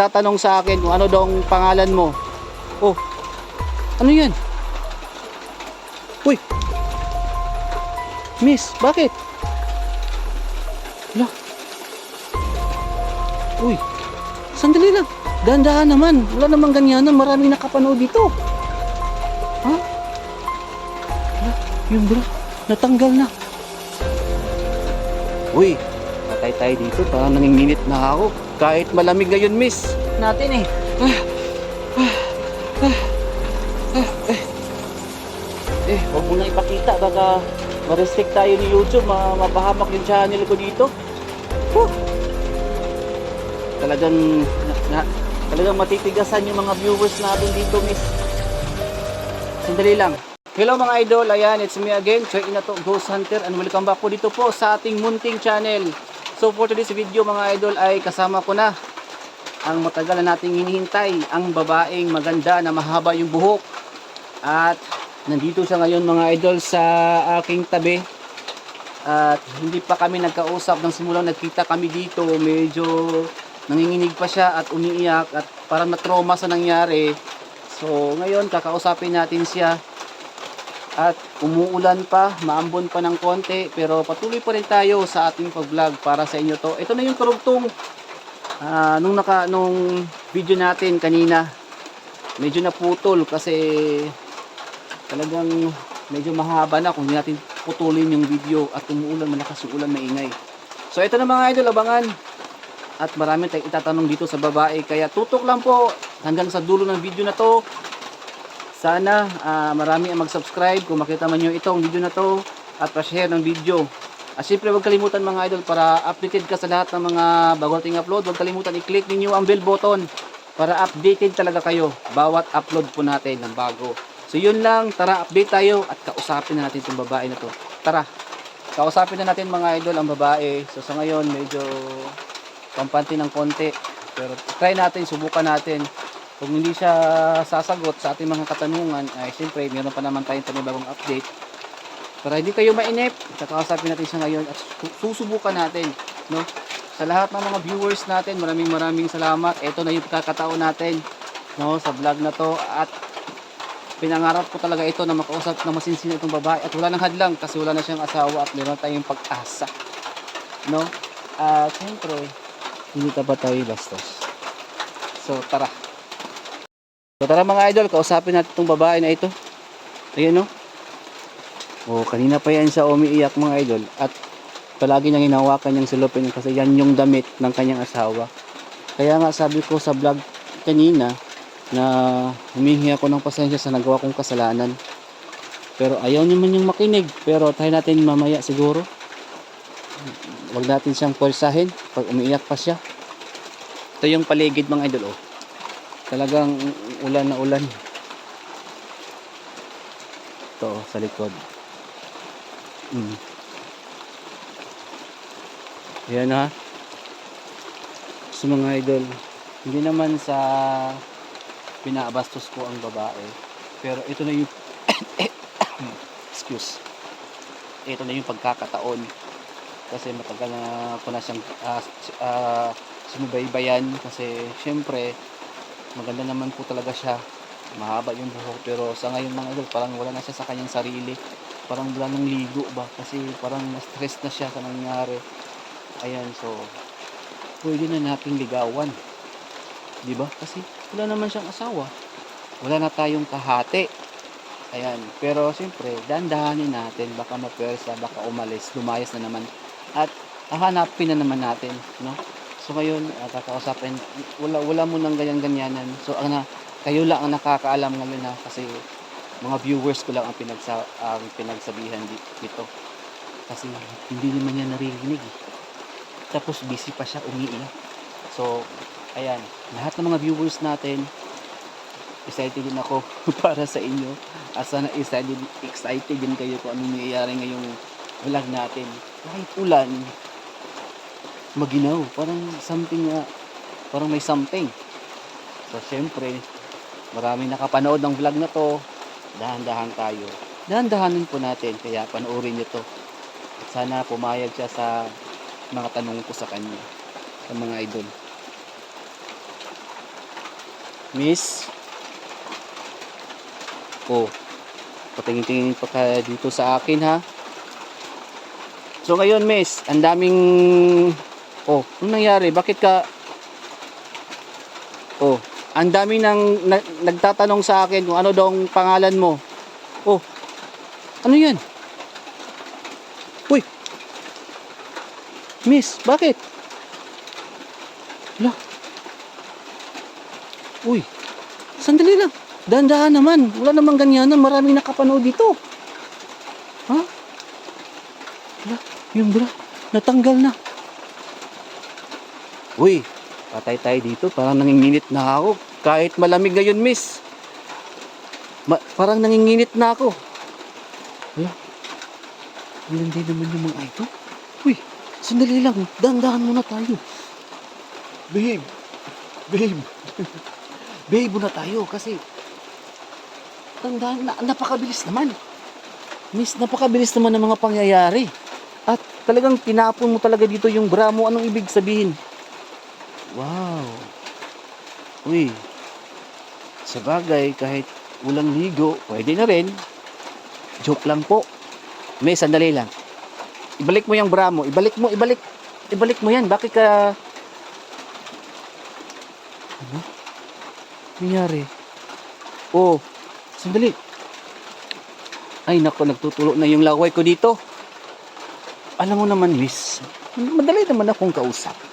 nagtatanong sa akin kung ano daw ang pangalan mo. Oh, ano yan? Uy! Miss, bakit? Wala. Uy, sandali lang. Dahan-dahan naman. Wala namang ganyanan. Maraming nakapanood dito. Ha? Wala, yung bra. Natanggal na. Uy, patay tayo dito. Parang nanginginit na ako. Kahit malamig ngayon, miss. Natin eh. Eh, huwag mo na ipakita. Baka ma-restrict tayo ni YouTube. Ma mapahamak yung channel ko dito. Whew. Talagang, na, na, talagang matitigasan yung mga viewers natin dito, miss. Sandali lang. Hello mga idol, ayan, it's me again, Choy Inato Ghost Hunter and welcome back po dito po sa ating munting channel. So for today's video mga idol ay kasama ko na ang matagal na nating hinihintay, ang babaeng maganda na mahaba yung buhok. At nandito siya ngayon mga idol sa aking tabi. At hindi pa kami nagkausap nang simulang nagkita kami dito, medyo nanginginig pa siya at umiiyak at parang na-trauma sa nangyari. So ngayon kakausapin natin siya at umuulan pa, maambon pa ng konti pero patuloy pa rin tayo sa ating pag-vlog para sa inyo to. Ito na yung karugtong ah, nung naka nung video natin kanina. Medyo naputol kasi talagang medyo mahaba na kung natin putulin yung video at umuulan malakas yung ulan maingay. So ito na mga idol, abangan. At marami tayong itatanong dito sa babae kaya tutok lang po hanggang sa dulo ng video na to. Sana ah, marami ang mag-subscribe kung makita man nyo itong video na to at pa-share ng video. At syempre huwag kalimutan mga idol para updated ka sa lahat ng mga bago nating upload. Huwag kalimutan i-click ninyo ang bell button para updated talaga kayo bawat upload po natin ng bago. So yun lang, tara update tayo at kausapin na natin itong babae na to. Tara, kausapin na natin mga idol ang babae. So sa ngayon medyo pampante ng konti. Pero try natin, subukan natin. Kung hindi siya sasagot sa ating mga katanungan, ay siyempre, meron pa naman tayong panibagong update. Para hindi kayo mainip, kakausapin natin siya ngayon at su- susubukan natin. No? Sa lahat ng mga viewers natin, maraming maraming salamat. Ito na yung pagkakataon natin no, sa vlog na to. At pinangarap ko talaga ito na makausap na masinsin itong babae. At wala nang hadlang kasi wala na siyang asawa at meron tayong pag-asa. No? At siyempre, hindi pa tayo bastos. So, tara. So tara mga idol, kausapin natin itong babae na ito. Ayan no. Oh, kanina pa yan siya umiiyak mga idol at palagi niyang hinawakan yung silupin kasi yan yung damit ng kanyang asawa. Kaya nga sabi ko sa vlog kanina na humingi ako ng pasensya sa nagawa kong kasalanan. Pero ayaw naman yung makinig. Pero tayo natin mamaya siguro. Huwag natin siyang pulsahin pag umiiyak pa siya. Ito yung paligid mga idol oh talagang ulan na ulan. Ito sa likod. Mm. yan ha? Sa mga idol hindi naman sa pinabastos ko ang babae pero ito na yung excuse. Ito na yung pagkakataon. Kasi matagal na ko na siyang uh, uh, sinubaybayan kasi syempre maganda naman po talaga siya. Mahaba yung buhok pero sa ngayon mga idol parang wala na siya sa kanyang sarili. Parang wala nang ligo ba? Kasi parang na-stress na siya sa nangyari. Ayan so pwede na nating ligawan. Di ba? Kasi wala naman siyang asawa. Wala na tayong kahati. Ayan pero siyempre dandahanin natin. Baka mapersa baka umalis. Lumayas na naman. At hahanapin na naman natin no So ngayon, uh, kakausapin, wala, wala mo nang ganyan-ganyanan. So ang kayo lang ang nakakaalam ngayon na kasi mga viewers ko lang ang, pinagsa, ang pinagsabihan di- dito. Kasi hindi naman niya naririnig. eh. Tapos busy pa siya, umiiyak. So, ayan, lahat ng mga viewers natin, excited din ako para sa inyo. Asa na excited, excited din kayo kung anong nangyayari ngayong vlog natin. Kahit ulan, maginaw. Parang something na, parang may something. So, syempre, maraming nakapanood ng vlog na to. Dahan-dahan tayo. Dahan-dahanin po natin. Kaya panoorin nyo to. At sana pumayag siya sa mga tanong ko sa kanya. Sa mga idol. Miss. Oh. Patingin-tingin pa ka dito sa akin ha. So ngayon, miss, ang daming Oh, ano nangyari? Bakit ka Oh, ang dami nang na, nagtatanong sa akin kung ano daw ang pangalan mo. Oh. Ano 'yan? Uy. Miss, bakit? Wala. Uy. Sandali lang. Dahan-dahan naman. Wala namang ganyan na maraming nakapanood dito. Ha? Wala. Yung bra. Natanggal na. Uy. Patay tayo dito. Parang nanginginit na ako. Kahit malamig ngayon, miss. Ma- parang nanginginit na ako. Wala. Hindi naman yung mga ito. Uy. Sandali lang. Dahan-dahan muna tayo. Babe. Babe. Babe muna tayo kasi tandaan na napakabilis naman. Miss, napakabilis naman ng mga pangyayari. At talagang tinapon mo talaga dito yung bra mo. Anong ibig sabihin? Wow. Uy. Sa bagay, kahit walang ligo, pwede na rin. Joke lang po. May sandali lang. Ibalik mo yung bra mo. Ibalik mo, ibalik. Ibalik mo yan. Bakit ka... Ano? Nangyari? Oh, sandali. Ay, nako, nagtutulo na yung laway ko dito. Alam mo naman, miss, madali naman akong kausap.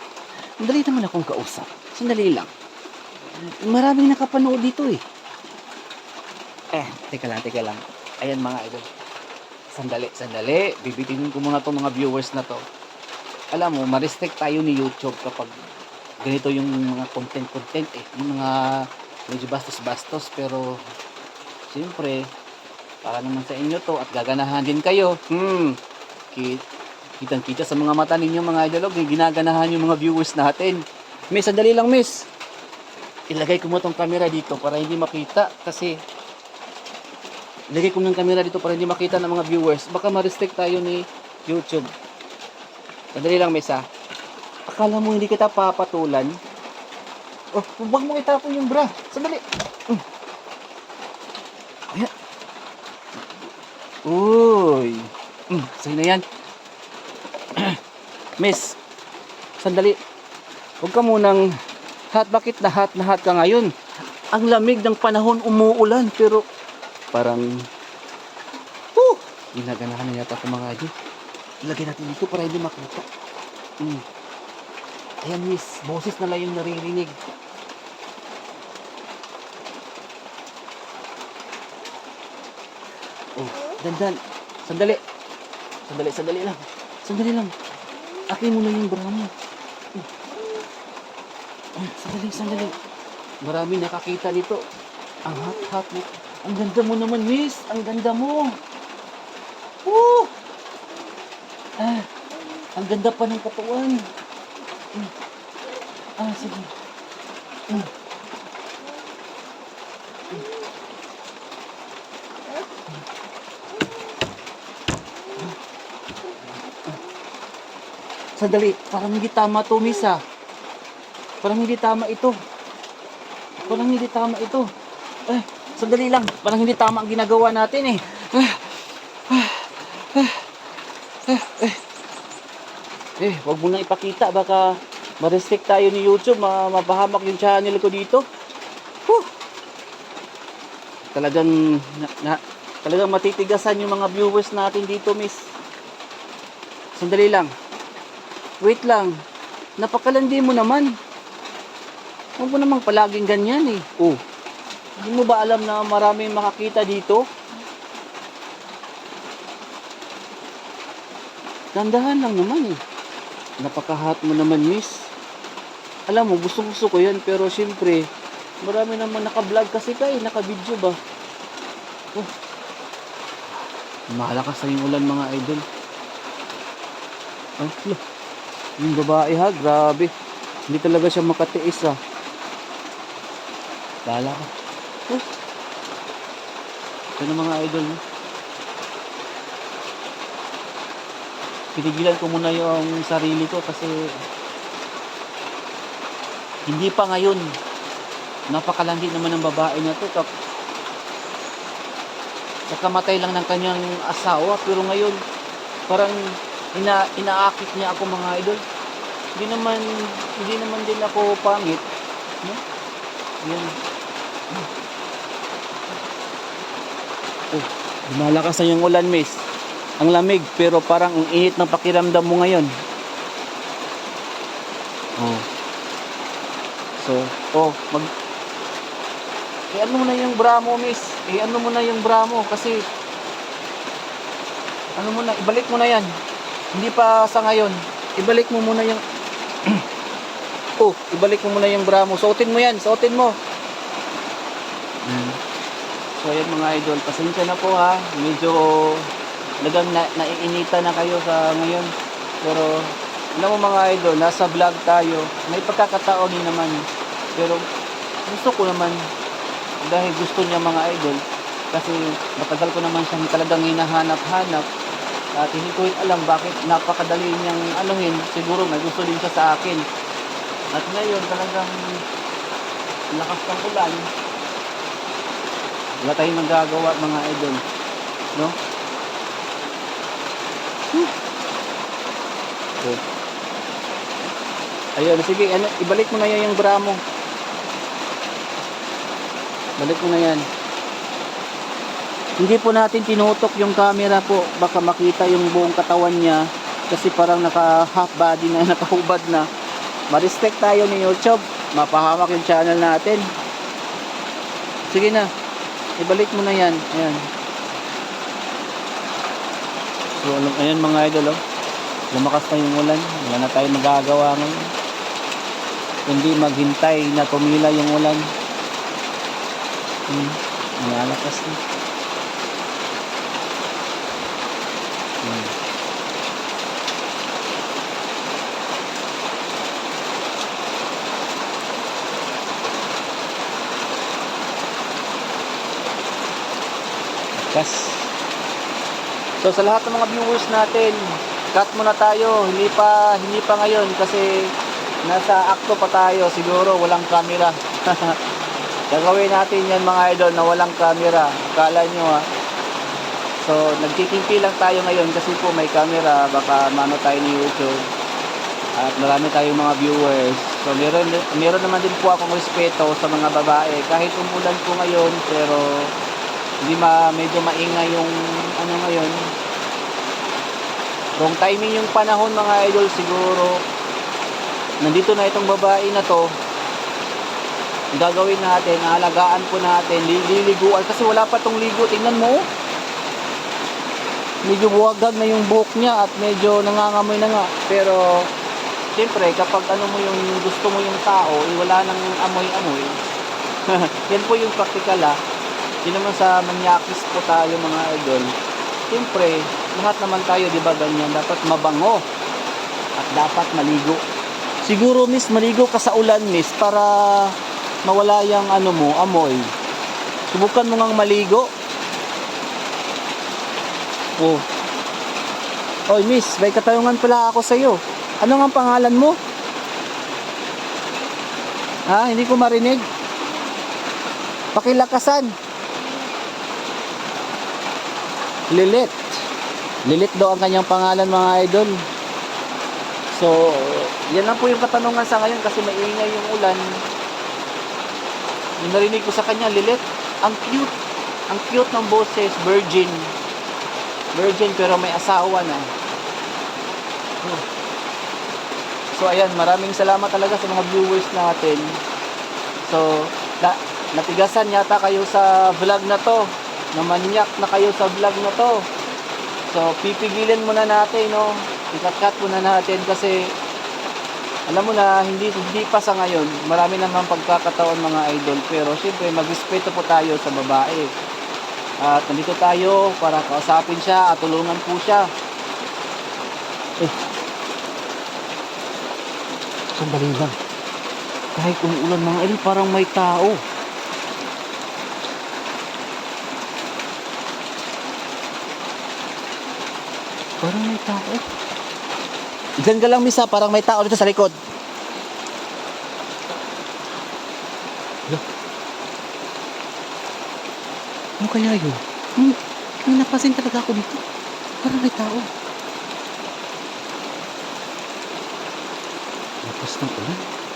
Madali naman akong kausap. Sandali lang. Maraming nakapanood dito eh. Eh, teka lang, teka lang. Ayan mga idol. Sandali, sandali. Bibitinin ko muna tong mga viewers na to. Alam mo, ma-restrict tayo ni YouTube kapag ganito yung mga content-content eh. Yung mga medyo bastos-bastos. Pero, siyempre, para naman sa inyo to at gaganahan din kayo. Hmm, kit kitang-kita sa mga mata ninyo mga idolog, yung ginaganahan yung mga viewers natin. Miss, sandali lang miss. Ilagay ko mo tong camera dito para hindi makita kasi ilagay ko ng camera dito para hindi makita ng mga viewers. Baka ma-restrict tayo ni YouTube. Sandali lang miss ha. Akala mo hindi kita papatulan? Oh, huwag mo itapon yung bra. Sandali. Mm. Ayan. Uy. Mm, sa'yo na yan. Miss, sandali. Huwag ka munang hot. Bakit na hot na hot ka ngayon? Ang lamig ng panahon umuulan pero parang uh, ginaganahan na yata ako mga idol. Ilagay natin dito para hindi makita. Mm. Ayan miss, boses na lang yung naririnig. Oh, dandan. Sandali. Sandali, sandali lang. Sandali lang. Akin mo na yung bra mo. Oh, sandali, sandali. Marami nakakita nito. Ang hot-hot mo. Ang ganda mo naman, miss. Ang ganda mo. Woo! Ah, ang ganda pa ng katawan. Ah, sige. Mm. Sandali, parang hindi tama to, miss ah. Parang hindi tama ito. Parang hindi tama ito. Eh, sandali lang. Parang hindi tama ang ginagawa natin eh. Eh, eh, eh, eh. Eh, wag mo na ipakita. Baka ma-restrict tayo ni YouTube. Ma mapahamak yung channel ko dito. Huh. Talagang, na, na, talagang matitigasan yung mga viewers natin dito, miss. Sandali lang. Wait lang. Napakalandi mo naman. Huwag mo namang palaging ganyan eh. Oh. Hindi mo ba alam na maraming makakita dito? Dandahan lang naman eh. Napakahat mo naman, miss. Alam mo, gusto gusto ko yan, pero siyempre, marami naman naka-vlog kasi ka eh, naka-video ba? Oh. Malakas na yung ulan mga idol. Oh, look. Yung babae ha, grabe. Hindi talaga siya makatiis ha. Bala ka. Oh. Ito mga idol. No? Pinigilan ko muna yung sarili ko kasi hindi pa ngayon. Napakalandi naman ng babae na to. Kap sa kamatay lang ng kanyang asawa pero ngayon parang ina inaakit niya ako mga idol. Hindi naman hindi naman din ako pangit. No? Yan. Oh, lumalakas na yung ulan, miss. Ang lamig, pero parang ang init ng pakiramdam mo ngayon. Oh. So, oh, mag... Eh, ano mo na yung bra mo, miss? Eh, ano mo na yung bra mo? Kasi, ano mo na, ibalik mo na yan. Hindi pa sa ngayon. Ibalik mo muna yung... oh, ibalik mo muna yung bra mo. Suotin mo yan, suotin mo. Mm. So, ayan mga idol, pasensya na po ha. Medyo nagang na, naiinita na kayo sa ngayon. Pero, alam mo mga idol, nasa vlog tayo. May pagkakataon din naman. Pero, gusto ko naman, dahil gusto niya mga idol, kasi matagal ko naman siyang talagang hinahanap-hanap. At hindi ko alam bakit napakadali niyang anuhin. Siguro may gusto din siya sa akin. At ngayon talagang lakas ng ulan. Wala tayong magagawa mga idol. No? Okay. Ayun, sige, ano, ibalik mo na yan yung bra mo. Balik mo na yan. Hindi po natin tinutok yung camera po. Baka makita yung buong katawan niya. Kasi parang naka half body na, nakahubad na. Ma-respect tayo ni YouTube. Mapahamak yung channel natin. Sige na. Ibalik mo na yan. Ayan. So, alam- ayan mga idol, oh. Lumakas na yung ulan. Wala na tayo magagawa ngayon. Kundi maghintay na tumila yung ulan. Hmm. Malalakas na. Lakas. So sa lahat ng mga viewers natin, cut muna tayo. Hindi pa hindi pa ngayon kasi nasa akto pa tayo. Siguro walang camera. Gagawin natin yan mga idol na walang camera. Akala nyo ha. So nagtitimpi lang tayo ngayon kasi po may camera. Baka mano tayo ni YouTube. At marami tayong mga viewers. So meron, meron naman din po akong respeto sa mga babae. Kahit umulan po ngayon pero hindi ma medyo maingay yung ano ngayon. Wrong timing yung panahon mga idol siguro. Nandito na itong babae na to. Ang gagawin natin aalagaan po natin liliguan. Kasi wala pa tong ligo. Tingnan mo medyo buwagag na yung buhok niya at medyo nangangamoy na nga. Pero siyempre kapag ano mo yung gusto mo yung tao eh, wala nang amoy-amoy. Yan po yung practical ah hindi naman sa manyakis po tayo mga idol. Siyempre, lahat naman tayo, di ba ganyan, dapat mabango. At dapat maligo. Siguro, miss, maligo ka sa ulan, miss, para mawala yung ano mo, amoy. Subukan mo ngang maligo. Oh. Oy, miss, may katanungan pala ako sa iyo. Ano nga ang pangalan mo? Ha, hindi ko marinig. Pakilakasan. Lilit. Lilit daw ang kanyang pangalan mga idol. So, yan lang po yung katanungan sa ngayon kasi maingay yung ulan. Yung narinig ko sa kanya, Lilit, ang cute. Ang cute ng boses, virgin. Virgin pero may asawa na. So, ayan, maraming salamat talaga sa mga viewers natin. So, na, natigasan yata kayo sa vlog na to na manyak na kayo sa vlog na to. So, pipigilin muna natin, no? Ikat-cut muna natin kasi alam mo na, hindi, hindi pa sa ngayon. Marami naman pagkakataon mga idol. Pero, syempre, magrespeto po tayo sa babae. At nandito tayo para kausapin siya at tulungan po siya. Eh. Sandali lang. Kahit umuulan mga idol, parang may tao. Parang may tao. Diyan ka lang, misa. Parang may tao dito sa likod. Hala. Ano kaya yun? Hmm, may napasin talaga ako dito. Parang may tao. Lakas ng ulan.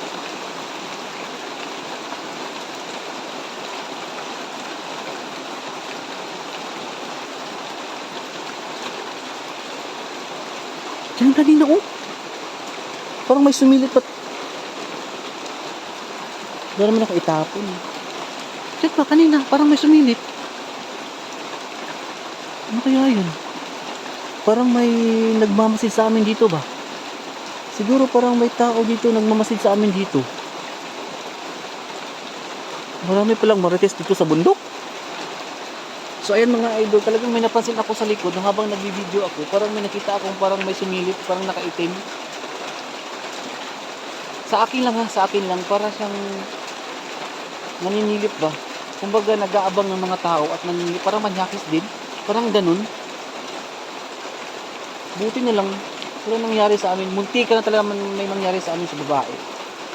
Diyan kanina oh. Parang may sumilip at Wala naman ako itapon. Check ba kanina? Parang may sumilip. Ano kaya yun? Parang may nagmamasid sa amin dito ba? Siguro parang may tao dito nagmamasid sa amin dito. Marami palang marites dito sa bundok. So ayan mga idol, talagang may napansin ako sa likod na habang nagbibideo ako, parang may nakita akong parang may sumilip, parang nakaitim. Sa akin lang ha, sa akin lang, para siyang naninilip ba? Kumbaga nag-aabang ng mga tao at naninilip, parang manyakis din. Parang ganun. Buti na lang, wala nangyari sa amin. Munti ka na talaga may nangyari sa amin sa babae.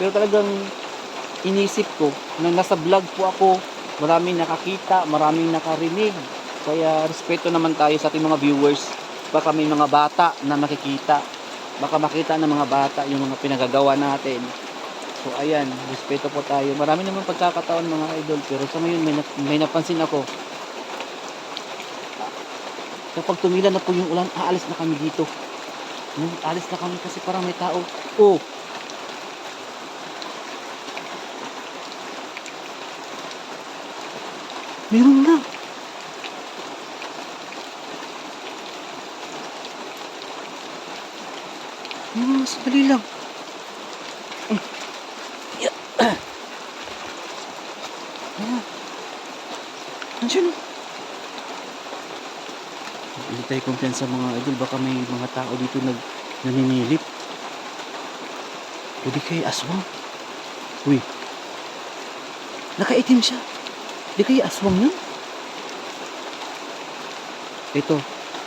Pero talagang inisip ko, na nasa vlog po ako, maraming nakakita, maraming nakarinig. Kaya respeto naman tayo sa ating mga viewers. Baka may mga bata na makikita. Baka makita ng mga bata yung mga pinagagawa natin. So ayan, respeto po tayo. Marami naman pagkakataon mga idol, pero sa ngayon may, nap- may napansin ako. Kapag tumila na po yung ulan, aalis na kami dito. Hmm, Aalis na kami kasi parang may tao. Oh, meron na. Meron na sa dali lang. Nandiyan. Hindi tayo kumpiyansa mga idol. Baka may mga tao dito nag naninilip. Di kay aswang. Uy. Nakaitim siya. Di kaya aswang yun? Ito.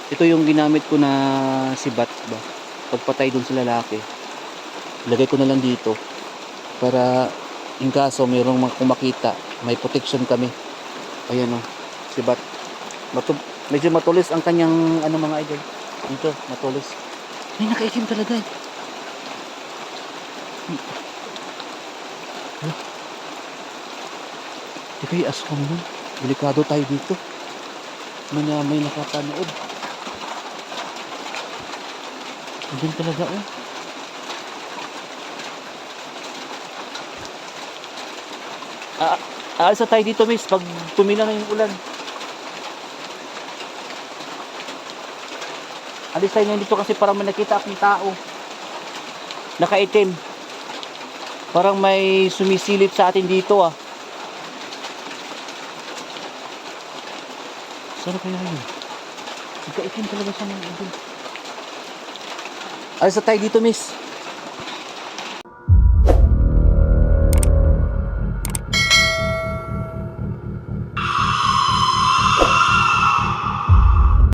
Ito yung ginamit ko na sibat ba? Pagpatay dun sa lalaki. Lagay ko na lang dito. Para in kaso mayroong mga kumakita, may protection kami. Ayan o. Sibat. Matu medyo matulis ang kanyang ano mga idol. Dito, matulis. May nakaitim talaga eh. Di kayo aswang yun. Delikado tayo dito. May, na, may nakapanood. Andun talaga oh. Ah, aalis na tayo dito miss pag tumila na yung ulan. Alis tayo ngayon dito kasi parang may nakita akong tao. Nakaitim. Parang may sumisilip sa atin dito ah. Saan kaya yun? Nagkaitim talaga siya ng idol. Alis na tayo dito, miss.